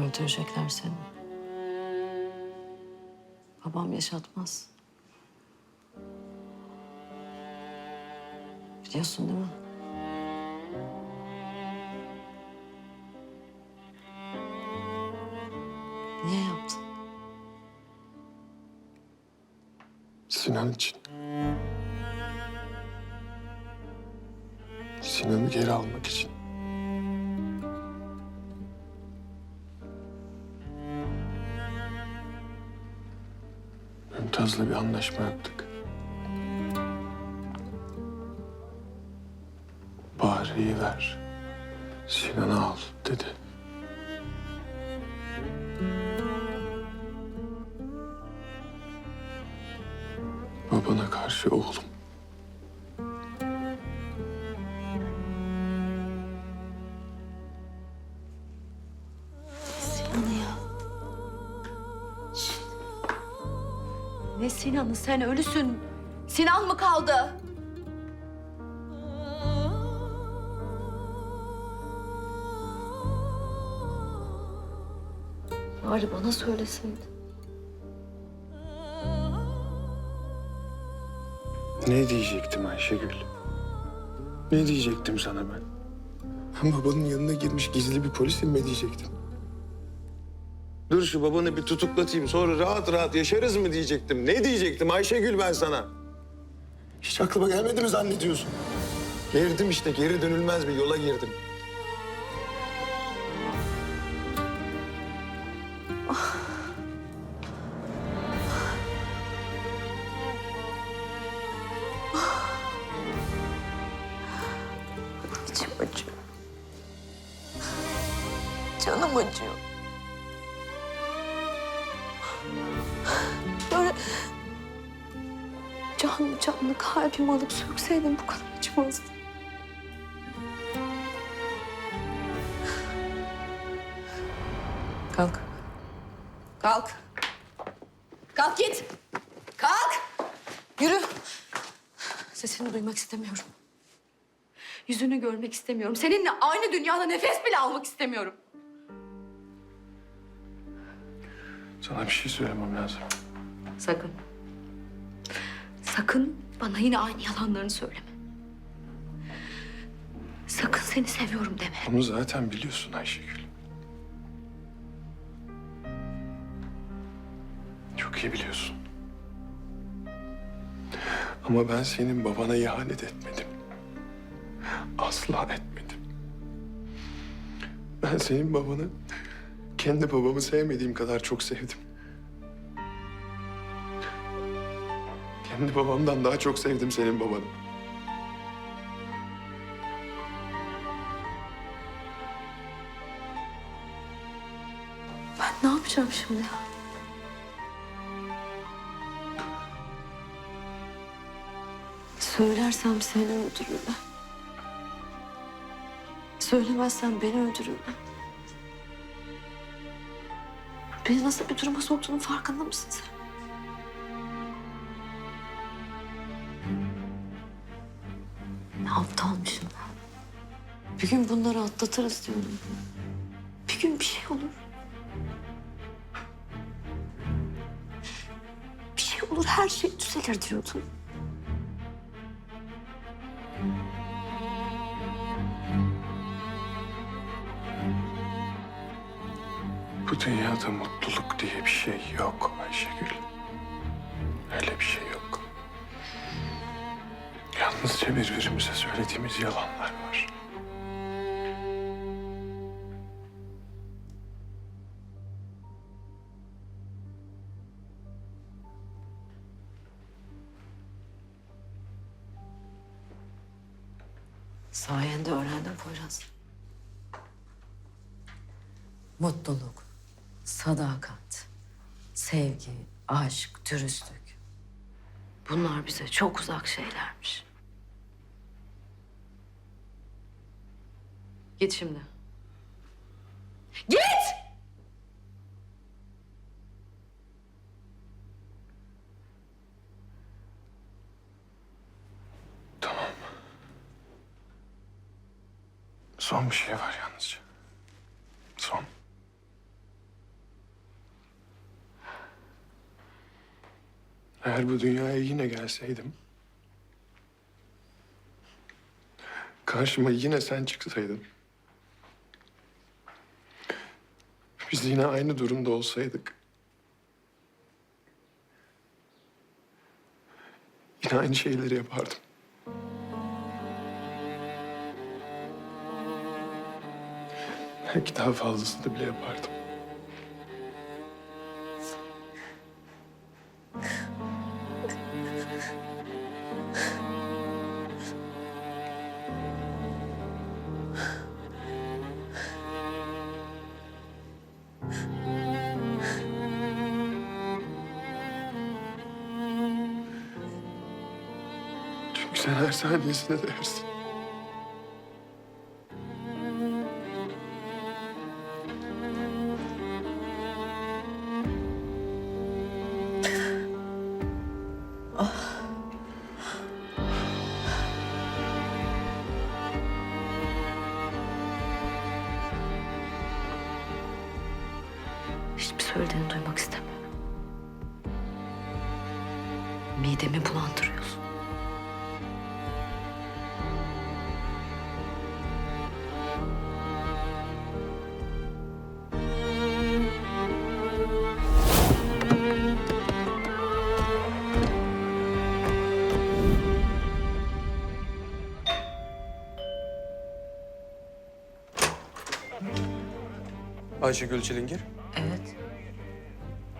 götürecekler seni. Babam yaşatmaz. Biliyorsun değil mi? Niye yaptın? Sinan için. Sinan'ı geri almak için. Mümtaz'la bir anlaşma yaptık. Bahri'yi ver, Sinan'ı al dedi. Babana karşı oğlum. Ne Sinan'ı sen ölüsün. Sinan mı kaldı? Bari bana söyleseydin. Ne diyecektim Ayşegül? Ne diyecektim sana ben? Ben babanın yanına girmiş gizli bir polisim mi diyecektim? Dur şu babanı bir tutuklatayım sonra rahat rahat yaşarız mı diyecektim. Ne diyecektim Ayşegül ben sana? Hiç aklıma gelmedi mi zannediyorsun? Girdim işte geri dönülmez bir yola girdim. İçim acıyor. Canım acıyor. Canlı canlı kalbimi alıp sökseydin bu kadar acımazdı. Kalk. Kalk. Kalk git. Kalk. Yürü. Sesini duymak istemiyorum. Yüzünü görmek istemiyorum. Seninle aynı dünyada nefes bile almak istemiyorum. Sana bir şey söylemem lazım. Sakın. Sakın bana yine aynı yalanlarını söyleme. Sakın seni seviyorum deme. Onu zaten biliyorsun Ayşegül. Çok iyi biliyorsun. Ama ben senin babana ihanet etmedim. Asla etmedim. Ben senin babanı kendi babamı sevmediğim kadar çok sevdim. Kendi babamdan daha çok sevdim senin babanı. Ben ne yapacağım şimdi? Söylersem seni öldürürler. Söylemezsem beni öldürürler. Beni nasıl bir duruma soktuğunun farkında mısın sen? Ne aptalmışım ben. Bir gün bunları atlatırız diyordum. Bir gün bir şey olur. Bir şey olur, her şey düzelir diyordum. Bu dünyada mutluluk diye bir şey yok Ayşegül. Öyle bir şey yok. Yalnızca birbirimize söylediğimiz yalanlar var. Sayende öğrendim Poyraz. Mutluluk, sadakat, sevgi, aşk, dürüstlük. Bunlar bize çok uzak şeylermiş. Git şimdi. Git! Tamam. Son bir şey var yalnızca. Son. Eğer bu dünyaya yine gelseydim... ...karşıma yine sen çıksaydın... Biz yine aynı durumda olsaydık... Yine aynı şeyleri yapardım. Belki daha fazlasını bile yapardım. Sen her saniyesine değersin. Hiçbir söylediğini duymak istemiyorum. Midemi bulandırıyorsun. Ayşegül Çilingir. Evet.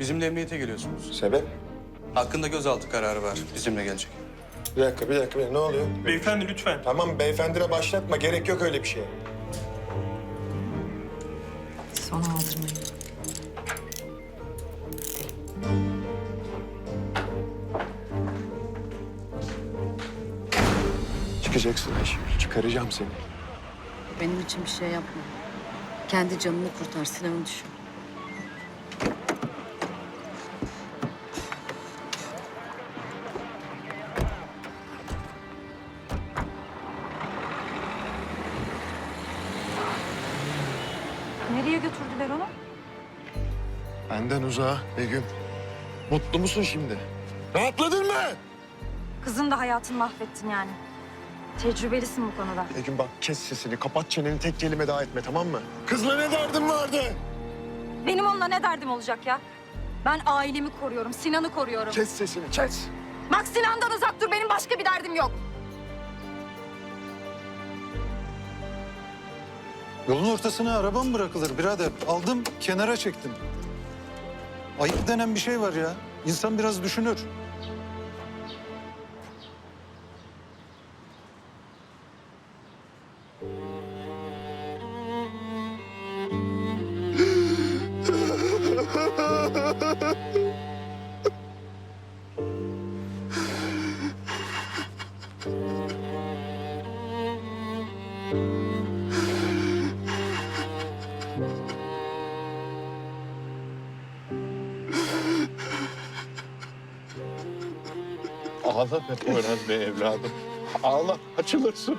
Bizimle emniyete geliyorsunuz. Sebep? Hakkında gözaltı kararı var. Bizimle gelecek. Bir dakika, bir dakika. bir dakika. Ne oluyor? Beyefendi lütfen. Tamam beyefendine başlatma. Gerek yok öyle bir şeye. Son aldırmayın. Çıkacaksın Ayşegül. Çıkaracağım seni. Benim için bir şey yapma. Kendi canını kurtar, Sinan'ı düşün. Nereye götürdüler onu? Benden uzağa Begüm. Mutlu musun şimdi? Rahatladın mı? Kızın da hayatını mahvettin yani. Tecrübelisin bu konuda. Begüm bak kes sesini. Kapat çeneni. Tek kelime daha etme tamam mı? Kızla ne derdin vardı? Benim onunla ne derdim olacak ya? Ben ailemi koruyorum, Sinan'ı koruyorum. Kes sesini kes. Bak Sinan'dan uzak dur, benim başka bir derdim yok. Yolun ortasına araba mı bırakılır birader? Aldım, kenara çektim. Ayıp denen bir şey var ya. İnsan biraz düşünür. Ağla be Poyraz be evladım. Ağla, açılırsın.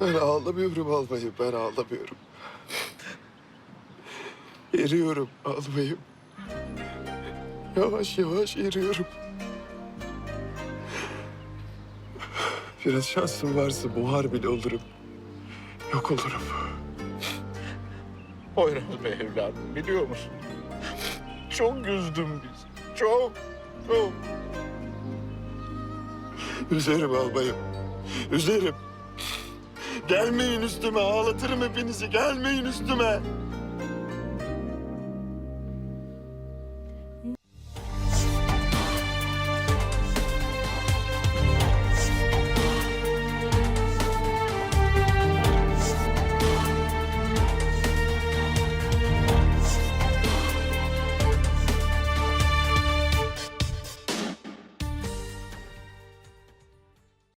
Ben ağlamıyorum albayım. Ben ağlamıyorum. Eriyorum albayım. Yavaş yavaş eriyorum. Biraz şansım varsa buhar bile olurum. Yok olurum. Poyraz be evladım, biliyor musun? Çok üzdün bizi. Çok, çok. Üzerim albayım. Üzerim. Gelmeyin üstüme. Ağlatırım hepinizi. Gelmeyin üstüme.